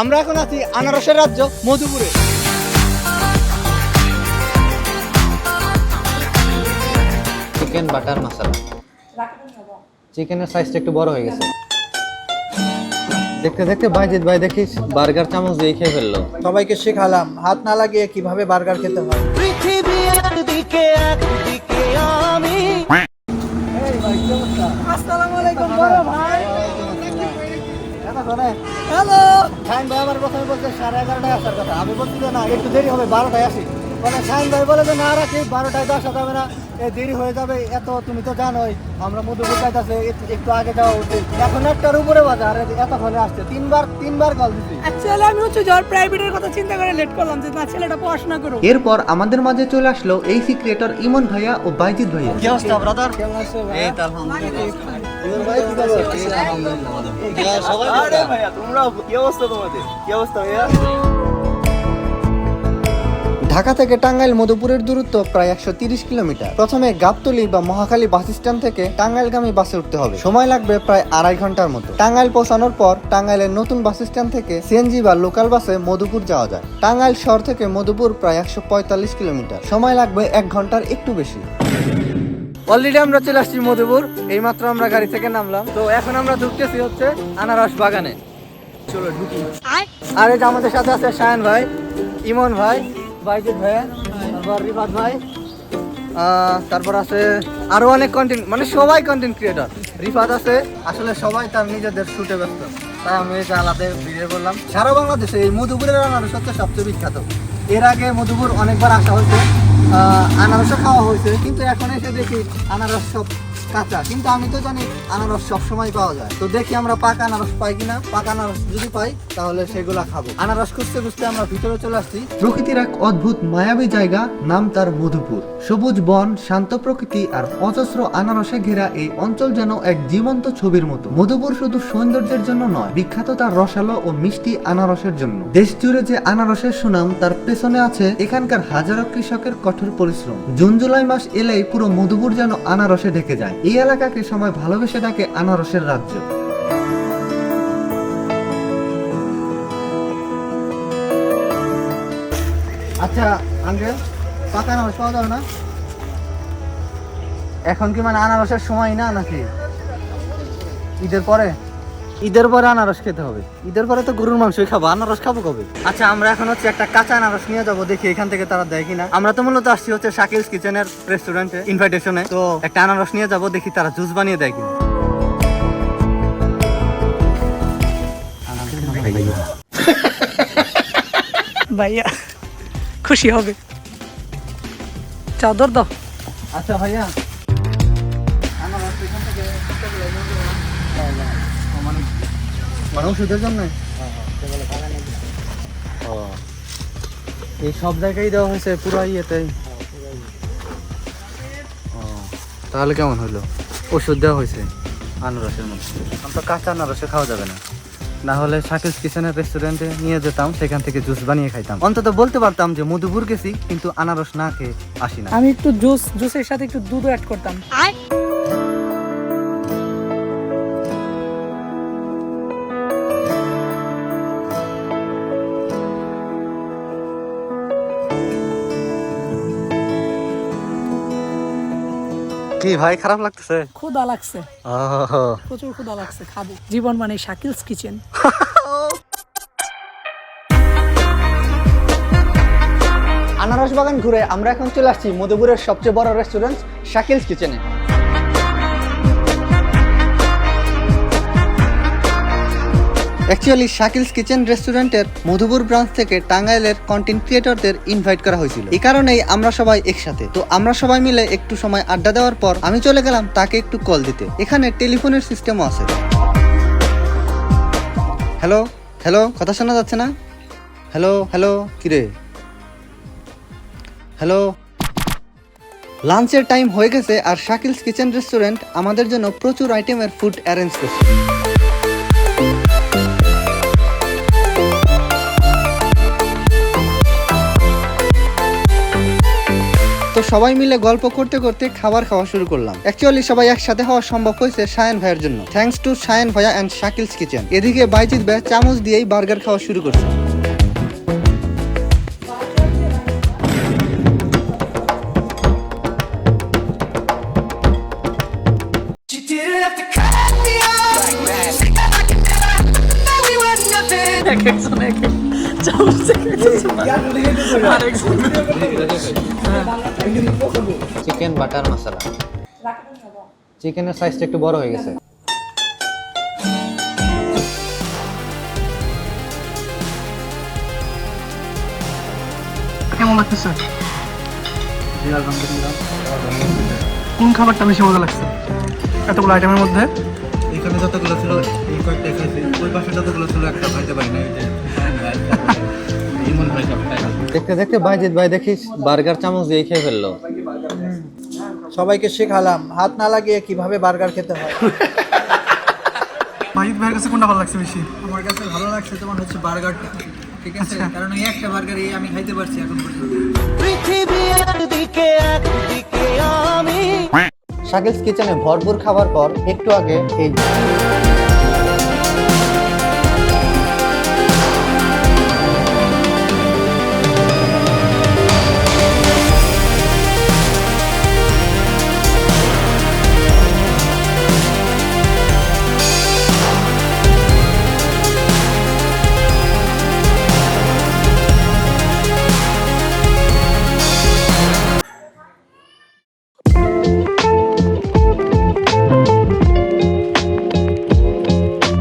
আমরা এখন আছি আনারসের রাজ্য মধুপুরে। চিকেন বাটার মশলা চিকেনের সাইজটা একটু বড় হয়ে গেছে। দেখতে দেখতে বাইজিৎ ভাই দেখিস বার্গার চামচ দিয়ে খেয়ে ফেলল। সবাইকে শেখালাম হাত না লাগিয়ে কীভাবে বার্গার খেতে হয়। আসসালামু আলাইকুম বড় ভাই। হ্যালো শাহিন ভাই আমার প্রথমে বলছে সাড়ে এগারোটায় আসার কথা। আমি বলছি না একটু দেরি হবে বারোটায় আসি। মানে শাহিন ভাই বলে যে না রাখি বারোটায় তো আসা যাবে না। এ দেরি হয়ে যাবে এত তুমি তো জানোই আমরা মধুপুর যাইতেছে একটু আগে যাওয়া উচিত। এখন একটার উপরে বাজার আর এতক্ষণে আসছে। তিনবার তিনবার কল দিছি। অ্যাকচুয়ালি আমি হচ্ছে জ্বর প্রাইভেটের কথা চিন্তা করে লেট করলাম যে না ছেলেটা পড়াশোনা করুক। এরপর আমাদের মাঝে চলে আসলো এই ক্রিয়েটর ইমন ভাইয়া ও বাইজিৎ ভাইয়া। কি অবস্থা ব্রাদার কেমন আছে ভাই? এই তো আলহামদুলিল্লাহ। ঢাকা থেকে টাঙ্গাইল মধুপুরের দূরত্ব প্রায় একশো তিরিশ কিলোমিটার। প্রথমে গাবতলি বা মহাখালী বাস স্ট্যান্ড থেকে টাঙ্গাইলগামী বাসে উঠতে হবে। সময় লাগবে প্রায় আড়াই ঘণ্টার মতো। টাঙ্গাইল পৌঁছানোর পর টাঙ্গাইলের নতুন বাস স্ট্যান্ড থেকে সিএনজি বা লোকাল বাসে মধুপুর যাওয়া যায়। টাঙ্গাইল শহর থেকে মধুপুর প্রায় একশো পঁয়তাল্লিশ কিলোমিটার। সময় লাগবে এক ঘণ্টার একটু বেশি। অলরেডি আমরা চলে আসছি মধুপুর, এইমাত্র আমরা গাড়ি থেকে নামলাম। তো এখন আমরা ঢুকতেছি হচ্ছে আনারস বাগানে। চলো ঢুকি। আর এই যে আমাদের সাথে আছে শায়ন ভাই, ইমন ভাই, বাইজিৎ ভাই, তারপর রিফাত ভাই তারপর আছে আরও অনেক কন্টেন্ট মানে সবাই কন্টেন্ট ক্রিয়েটর রিফাত আছে, আসলে সবাই তার নিজেদের শুটে ব্যস্ত। তাই আমি এই আলাদা ভিডিও করলাম। সারা বাংলাদেশে এই মধুপুরের আনারস হচ্ছে সবচেয়ে বিখ্যাত। এর আগে মধুপুর অনেকবার আসা হয়েছে। আনারসও খাওয়া হয়েছে কিন্তু এখন এসে দেখি আনারস সব কাঁচা, কিন্তু আমি তো জানি আনারস সব সময় পাওয়া যায়। তো দেখি আমরা পাকা আনারস পাই কিনা। পাকা আনারস যদি পাই, তাহলে সেগুলা খাব। আনারস খুঁজতে খুঁজতে আমরা ভিতরে চলে আসছি। প্রকৃতির এক অদ্ভুত মায়াবী জায়গা, নাম তার মধুপুর। সবুজ বন, শান্ত প্রকৃতি আর অজস্র আনারসে ঘেরা এই অঞ্চল যেন এক জীবন্ত ছবির মতো। মধুপুর শুধু সৌন্দর্যের জন্য নয়, বিখ্যাত তার রসালো ও মিষ্টি আনারসের জন্য। দেশ জুড়ে যে আনারসের সুনাম, তার পেছনে আছে এখানকার হাজারো কৃষকের কঠোর পরিশ্রম। জুন, জুলাই মাস এলেই পুরো মধুপুর যেন আনারসে ঢেকে যায়। এই এলাকাকে সময় ভালোবেসে থাকে আনারসের রাজ্য। আচ্ছা আঙ্কেল, পাকা আনারস পাওয়া যাবে না? এখন কি মানে আনারসের সময় না নাকি? ঈদের পরে? ঈদের পরে আনারস খেতে হবে। ঈদের পরে তো গরুর মাংসই খাব আনারস খাব কবে? আচ্ছা আমরা এখন হচ্ছে একটা কাঁচা আনারস নিয়ে যাব দেখি এখান থেকে তারা দেয় কিনা। আমরা তো মূলত আসছি হচ্ছে শাকিলস কিচেনের রেস্টুরেন্টে ইনভাইটেশনে তো একটা আনারস নিয়ে যাব দেখি তারা জুস বানিয়ে দেয় কিনা। ভাইয়া খুশি হবে। চাদর দাও। আচ্ছা ভাইয়া। ওষুধের জন্য? ও। এই সব জায়গায় দেওয়া হয়েছে পুরো ইয়েতে। ও তাহলে কেমন হলো? ওষুধ দেওয়া হয়েছে আনারসের মধ্যে। আমি তো কাঁচা আনারসে খাওয়া যাবে না। না হলে শাকিলস কিচেনের রেস্টুরেন্টে নিয়ে যেতাম সেখান থেকে জুস বানিয়ে খাইতাম। অন্তত বলতে পারতাম যে মধুপুর গেছি কিন্তু আনারস না খেয়ে আসি না। আমি একটু জুস জুসের সাথে একটু দুধও অ্যাড করতাম। কি ভাই খারাপ লাগতেছে? লাগছে। প্রচুর লাগছে খাব। জীবন মানে শাকিলস কিচেন। আনারস বাগান ঘুরে আমরা এখন চলে আসছি মধুপুরের সবচেয়ে বড় রেস্টুরেন্ট শাকিলস কিচেনে। অ্যাকচুয়ালি শাকিলস কিচেন রেস্টুরেন্টের মধুপুর ব্রাঞ্চ থেকে টাঙ্গাইলের কন্টেন্ট ক্রিয়েটরদের ইনভাইট করা হয়েছিল। এই কারণেই আমরা সবাই একসাথে। তো আমরা সবাই মিলে একটু সময় আড্ডা দেওয়ার পর আমি চলে গেলাম তাকে একটু কল দিতে। এখানে টেলিফোনের সিস্টেমও আছে। হ্যালো হ্যালো কথা শোনা যাচ্ছে না? হ্যালো হ্যালো কিরে? হ্যালো লাঞ্চের টাইম হয়ে গেছে আর শাকিলস কিচেন রেস্টুরেন্ট আমাদের জন্য প্রচুর আইটেমের ফুড অ্যারেঞ্জ করছে। তো সবাই মিলে গল্প করতে করতে খাবার খাওয়া শুরু করলাম। অ্যাকচুয়ালি সবাই একসাথে হওয়া সম্ভব হয়েছে সায়ন ভাইয়ের জন্য। থ্যাংকস টু সায়ন ভাইয়া অ্যান্ড শাকিলস কিচেন। এদিকে বাইজিৎ ভাই চামচ দিয়েই বার্গার খাওয়া শুরু করছে। চিকেন বাটার মশলা চিকেনের সাইজটা একটু বড় হয়ে গেছে। কেমন লাগতেছে? কোন খাবারটা বেশি মজা লাগছে? এতগুলো আইটেমের মধ্যে? এখানে যতগুলো ছিল এই কয়েকটা খাইছি ওই পাশে যতগুলো ছিল একটা খাইতে পারি না দেখতে দেখতে বাইজিৎ ভাই দেখিস বার্গার চামচ দিয়ে খেয়ে ফেলল। সবাইকে শেখালাম হাত না লাগিয়ে কীভাবে বার্গার খেতে হয়। মাহিদ ভাইয়ের কাছে কোনটা ভালো লাগছে বেশি? আমার কাছে ভালো লাগছে তোমার হচ্ছে বার্গারটা। ঠিক আছে? কারণ এই একটা বার্গারই আমি খাইতে পারছি এখন পর্যন্ত। শাকিলস কিচেনে ভরপুর খাবার পর একটু আগে এই